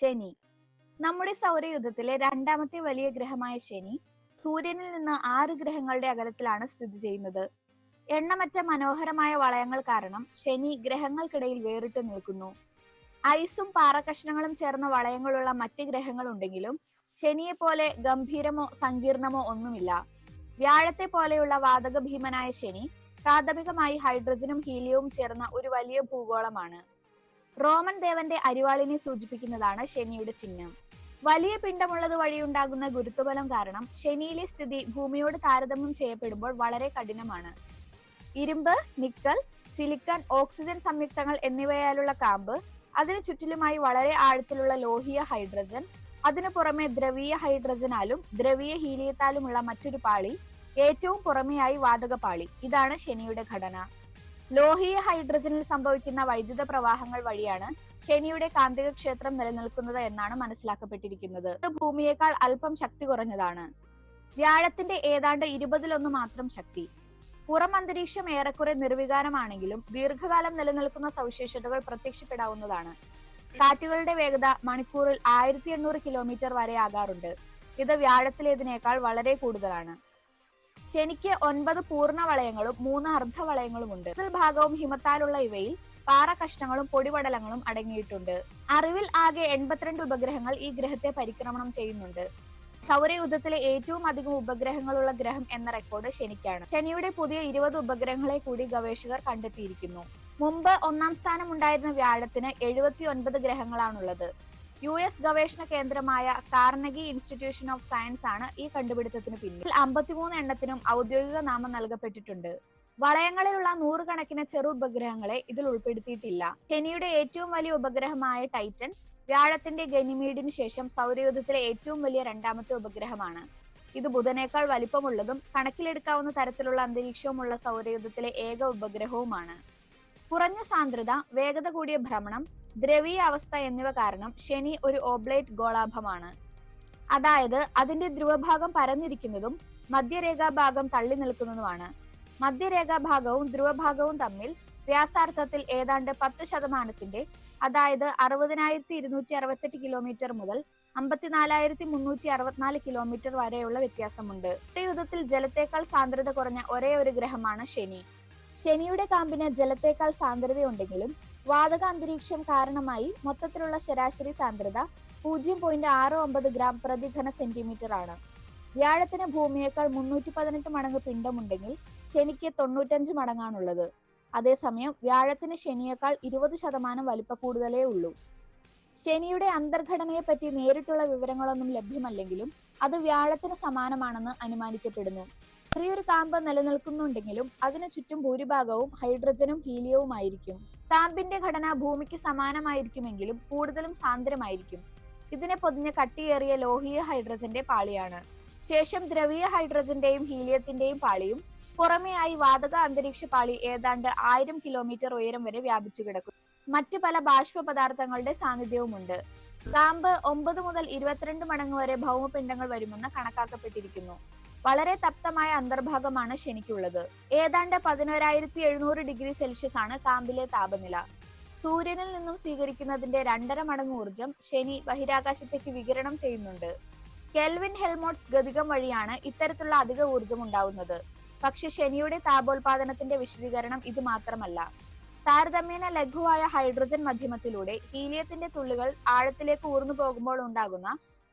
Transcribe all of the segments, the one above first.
ശനി. നമ്മുടെ സൗരയൂഥത്തിലെ രണ്ടാമത്തെ വലിയ ഗ്രഹമായ ശനി സൂര്യനിൽ നിന്ന് ആറ് ഗ്രഹങ്ങളുടെ അകലത്തിലാണ് സ്ഥിതി ചെയ്യുന്നത്. എണ്ണമറ്റ മനോഹരമായ വളയങ്ങൾ കാരണം ശനി ഗ്രഹങ്ങൾക്കിടയിൽ വേറിട്ട് നിൽക്കുന്നു. ഐസും പാറക്കഷ്ണങ്ങളും ചേർന്ന വളയങ്ങളുള്ള മറ്റ് ഗ്രഹങ്ങൾ ഉണ്ടെങ്കിലും ശനിയെ പോലെ ഗംഭീരമോ സങ്കീർണമോ ഒന്നുമില്ല. വ്യാഴത്തെ പോലെയുള്ള വാതക ഭീമനായ ശനി പ്രാഥമികമായി ഹൈഡ്രജനും ഹീലിയവും ചേർന്ന ഒരു വലിയ ഭൂഗോളമാണ്. റോമൻ ദേവന്റെ അരിവാളിനെ സൂചിപ്പിക്കുന്നതാണ് ശനിയുടെ ചിഹ്നം. വലിയ പിണ്ഡമുള്ളത് വഴിയുണ്ടാകുന്ന ഗുരുത്വബലം കാരണം ശനിയിലെ സ്ഥിതി ഭൂമിയോട് താരതമ്യം ചെയ്യപ്പെടുമ്പോൾ വളരെ കഠിനമാണ്. ഇരുമ്പ് നിക്കൽ സിലിക്കൺ ഓക്സിജൻ സംയുക്തങ്ങൾ എന്നിവയാലുള്ള കാമ്പ് അതിനു ചുറ്റിലുമായി വളരെ ആഴത്തിലുള്ള ലോഹീയ ഹൈഡ്രജൻ അതിനു പുറമെ ദ്രവീയ ഹൈഡ്രജനാലും ദ്രവീയ ഹീലിയത്താലുമുള്ള മറ്റൊരു പാളി ഏറ്റവും പുറമെയായി വാതക പാളി ഇതാണ് ശനിയുടെ ഘടന. ലോഹീയ ഹൈഡ്രജനിൽ സംഭവിക്കുന്ന വൈദ്യുത പ്രവാഹങ്ങൾ വഴിയാണ് ശനിയുടെ കാന്തിക ക്ഷേത്രം നിലനിൽക്കുന്നത് എന്നാണ് മനസ്സിലാക്കപ്പെട്ടിരിക്കുന്നത്. ഇത് ഭൂമിയേക്കാൾ അല്പം ശക്തി കുറഞ്ഞതാണ്. വ്യാഴത്തിന്റെ ഏതാണ്ട് ഇരുപതിലൊന്ന് മാത്രം ശക്തി. പുറം അന്തരീക്ഷം ഏറെക്കുറെ നിർവികാരമാണെങ്കിലും ദീർഘകാലം നിലനിൽക്കുന്ന സവിശേഷതകൾ പ്രത്യക്ഷപ്പെടാവുന്നതാണ്. കാറ്റുകളുടെ വേഗത മണിക്കൂറിൽ ആയിരത്തി എണ്ണൂറ് കിലോമീറ്റർ വരെ ആകാറുണ്ട്. ഇത് വ്യാഴത്തിലേതിനേക്കാൾ വളരെ കൂടുതലാണ്. ശനിക്ക് ഒൻപത് പൂർണ വളയങ്ങളും മൂന്ന് അർദ്ധവളയങ്ങളും ഉണ്ട് ഭാഗവും ഹിമത്താലുള്ള ഇവയിൽ പാറ കഷ്ണങ്ങളും പൊടിപടലങ്ങളും അടങ്ങിയിട്ടുണ്ട്. അറിവിൽ ആകെ എൺപത്തിരണ്ട് ഉപഗ്രഹങ്ങൾ ഈ ഗ്രഹത്തെ പരിക്രമണം ചെയ്യുന്നുണ്ട്. സൗരയുദ്ധത്തിലെ ഏറ്റവും അധികം ഉപഗ്രഹങ്ങളുള്ള ഗ്രഹം എന്ന റെക്കോർഡ് ശനിക്കാണ്. ശനിയുടെ പുതിയ ഇരുപത് ഉപഗ്രഹങ്ങളെ കൂടി ഗവേഷകർ കണ്ടെത്തിയിരിക്കുന്നു. മുമ്പ് ഒന്നാം സ്ഥാനം ഉണ്ടായിരുന്ന വ്യാഴത്തിന് എഴുപത്തി ഒൻപത് ഗ്രഹങ്ങളാണുള്ളത്. യു എസ് ഗവേഷണ കേന്ദ്രമായ കാർണഗി ഇൻസ്റ്റിറ്റ്യൂഷൻ ഓഫ് സയൻസ് ആണ് ഈ കണ്ടുപിടുത്തത്തിന് പിന്നിൽ. അമ്പത്തിമൂന്ന് എണ്ണത്തിനും ഔദ്യോഗിക നാമം നൽകപ്പെട്ടിട്ടുണ്ട്. വളയങ്ങളിലുള്ള നൂറുകണക്കിന് ചെറു ഉപഗ്രഹങ്ങളെ ഇതിൽ ഉൾപ്പെടുത്തിയിട്ടില്ല. ശനിയുടെ ഏറ്റവും വലിയ ഉപഗ്രഹമായ ടൈറ്റൻ വ്യാഴത്തിന്റെ ഗനിമീഡിന് ശേഷം സൗരയൂഥത്തിലെ ഏറ്റവും വലിയ രണ്ടാമത്തെ ഉപഗ്രഹമാണ്. ഇത് ബുധനേക്കാൾ വലിപ്പമുള്ളതും കണക്കിലെടുക്കാവുന്ന തരത്തിലുള്ള അന്തരീക്ഷവുമുള്ള സൗരയൂഥത്തിലെ ഏക ഉപഗ്രഹവുമാണ്. കുറഞ്ഞ സാന്ദ്രത വേഗത കൂടിയ ഭ്രമണം ദ്രവീയ അവസ്ഥ എന്നിവ കാരണം ശനി ഒരു ഓബ്ലേറ്റ് ഗോളാഭമാണ്. അതായത് അതിന്റെ ധ്രുവഭാഗം പരന്നിരിക്കുന്നതും മധ്യരേഖാഭാഗം തള്ളി നിൽക്കുന്നതുമാണ്. മധ്യരേഖാഭാഗവും ധ്രുവഭാഗവും തമ്മിൽ വ്യാസാർത്ഥത്തിൽ ഏതാണ്ട് പത്ത് ശതമാനത്തിന്റെ അതായത് അറുപതിനായിരത്തി ഇരുന്നൂറ്റി അറുപത്തെട്ട് കിലോമീറ്റർ മുതൽ അമ്പത്തിനാലായിരത്തി മുന്നൂറ്റി അറുപത്തിനാല് കിലോമീറ്റർ വരെയുള്ള വ്യത്യാസമുണ്ട്. യുദ്ധത്തിൽ ജലത്തേക്കാൾ സാന്ദ്രത കുറഞ്ഞ ഒരേ ഒരു ഗ്രഹമാണ് ശനി. ശനിയുടെ കാമ്പിന് ജലത്തേക്കാൾ സാന്ദ്രതയുണ്ടെങ്കിലും വാതക അന്തരീക്ഷം കാരണമായി മൊത്തത്തിലുള്ള ശരാശരി സാന്ദ്രത പൂജ്യം പോയിന്റ് ആറ് ഒമ്പത് ഗ്രാം പ്രതി ഘന സെന്റിമീറ്റർ ആണ്. വ്യാഴത്തിന് ഭൂമിയേക്കാൾ മുന്നൂറ്റി പതിനെട്ട് മടങ്ങ് പിണ്ഡമുണ്ടെങ്കിൽ ശനിക്ക് തൊണ്ണൂറ്റഞ്ച് മടങ്ങാണുള്ളത്. അതേസമയം വ്യാഴത്തിന് ശനിയേക്കാൾ ഇരുപത് ശതമാനം വലിപ്പ കൂടുതലേ ഉള്ളൂ. ശനിയുടെ അന്തർഘടനയെ പറ്റി നേരിട്ടുള്ള വിവരങ്ങളൊന്നും ലഭ്യമല്ലെങ്കിലും അത് വ്യാഴത്തിന് സമാനമാണെന്ന് അനുമാനിക്കപ്പെടുന്നു. ചെറിയൊരു കാമ്പ് നിലനിൽക്കുന്നുണ്ടെങ്കിലും അതിനു ചുറ്റും ഭൂരിഭാഗവും ഹൈഡ്രജനും ഹീലിയവുമായിരിക്കും. കാമ്പിന്റെ ഘടന ഭൂമിക്ക് സമാനമായിരിക്കുമെങ്കിലും കൂടുതലും സാന്ദ്രമായിരിക്കും. ഇതിനെ പൊതിഞ്ഞ കട്ടിയേറിയ ലോഹീയ ഹൈഡ്രജന്റെ പാളിയാണ്. ശേഷം ദ്രവീയ ഹൈഡ്രജന്റെയും ഹീലിയത്തിന്റെയും പാളിയും പുറമേയായി വാതക അന്തരീക്ഷ പാളി ഏതാണ്ട് ആയിരം കിലോമീറ്റർ ഉയരം വരെ വ്യാപിച്ചു കിടക്കും മറ്റ് പല ബാഷ്പ പദാർത്ഥങ്ങളുടെ സാന്നിധ്യവുമുണ്ട്. കാമ്പ് ഒമ്പത് മുതൽ ഇരുപത്തിരണ്ട് മടങ്ങ് വരെ ഭൗമപിണ്ഡങ്ങൾ വരുമെന്ന് കണക്കാക്കപ്പെട്ടിരിക്കുന്നു. വളരെ തപ്തമായ അന്തർഭാഗമാണ് ശനിക്കുള്ളത്. ഏതാണ്ട് പതിനോരായിരത്തി എഴുന്നൂറ് ഡിഗ്രി സെൽഷ്യസ് ആണ് കാമ്പിലെ താപനില. സൂര്യനിൽ നിന്നും സ്വീകരിക്കുന്നതിന്റെ രണ്ടര മടങ്ങ് ഊർജം ശനി ബഹിരാകാശത്തേക്ക് വികിരണം ചെയ്യുന്നുണ്ട്. കെൽവിൻ ഹെൽമോട്ട്സ് ഗതികം വഴിയാണ് ഇത്തരത്തിലുള്ള അധിക ഊർജം ഉണ്ടാവുന്നത്. പക്ഷെ ശനിയുടെ താപോൽപാദനത്തിന്റെ വിശദീകരണം ഇത് മാത്രമല്ല. താരതമ്യേന ലഘുവായ ഹൈഡ്രജൻ മധ്യമത്തിലൂടെ ഹീലിയത്തിന്റെ തുള്ളികൾ ആഴത്തിലേക്ക് ഊർന്നു പോകുമ്പോൾ ഉണ്ടാകുന്ന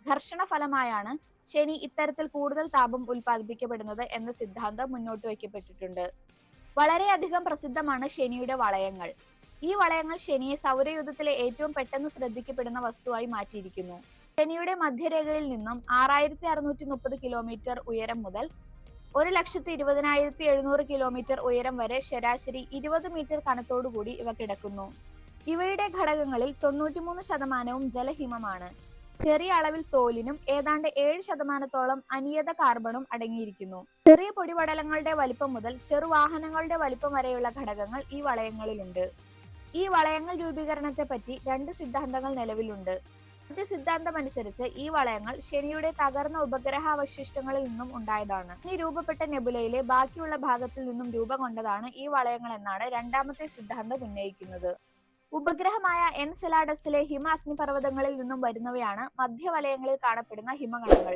ഘർഷണ ഫലമായാണ് ശനി ഇത്തരത്തിൽ കൂടുതൽ താപം ഉൽപ്പാദിപ്പിക്കപ്പെടുന്നത് എന്ന സിദ്ധാന്തം മുന്നോട്ട് വയ്ക്കപ്പെട്ടിട്ടുണ്ട്. വളരെയധികം പ്രസിദ്ധമാണ് ശനിയുടെ വളയങ്ങൾ. ഈ വളയങ്ങൾ ശനിയെ സൗരയൂഥത്തിലെ ഏറ്റവും പെട്ടെന്ന് ശ്രദ്ധിക്കപ്പെടുന്ന വസ്തുവായി മാറ്റിയിരിക്കുന്നു. ശനിയുടെ മധ്യരേഖയിൽ നിന്നും ആറായിരത്തി അറുന്നൂറ്റി മുപ്പത് കിലോമീറ്റർ ഉയരം മുതൽ ഒരു ലക്ഷത്തി ഇരുപതിനായിരത്തി എഴുന്നൂറ് കിലോമീറ്റർ ഉയരം വരെ ശരാശരി ഇരുപത് മീറ്റർ കനത്തോടുകൂടി ഇവ കിടക്കുന്നു. ഇവയുടെ ഘടകങ്ങളിൽ തൊണ്ണൂറ്റിമൂന്ന് ശതമാനവും ജലഹിമമാണ്. ചെറിയ അളവിൽ തോലിനും ഏതാണ്ട് ഏഴ് ശതമാനത്തോളം അനിയത കാർബണും അടങ്ങിയിരിക്കുന്നു. ചെറിയ പൊടിപടലങ്ങളുടെ വലിപ്പം മുതൽ ചെറുവാഹനങ്ങളുടെ വലിപ്പം വരെയുള്ള ഘടകങ്ങൾ ഈ വളയങ്ങളിലുണ്ട്. ഈ വളയങ്ങൾ രൂപീകരണത്തെ പറ്റി രണ്ട് സിദ്ധാന്തങ്ങൾ നിലവിലുണ്ട്. ആദ്യ സിദ്ധാന്തമനുസരിച്ച് ഈ വളയങ്ങൾ ശനിയുടെ തകർന്ന ഉപഗ്രഹാവശിഷ്ടങ്ങളിൽ നിന്നും ഉണ്ടായതാണ്. ഇനി രൂപപ്പെട്ട നെബുലയിലെ ബാക്കിയുള്ള ഭാഗത്തിൽ നിന്നും രൂപം കൊണ്ടതാണ് ഈ വളയങ്ങൾ എന്നാണ് രണ്ടാമത്തെ സിദ്ധാന്തം ഉന്നയിക്കുന്നത്. ഉപഗ്രഹമായ എൻസെലാഡസിലെ ഹിമ അഗ്നിപർവതങ്ങളിൽ നിന്നും വരുന്നവയാണ് മധ്യവലയങ്ങളിൽ കാണപ്പെടുന്ന ഹിമഗണങ്ങൾ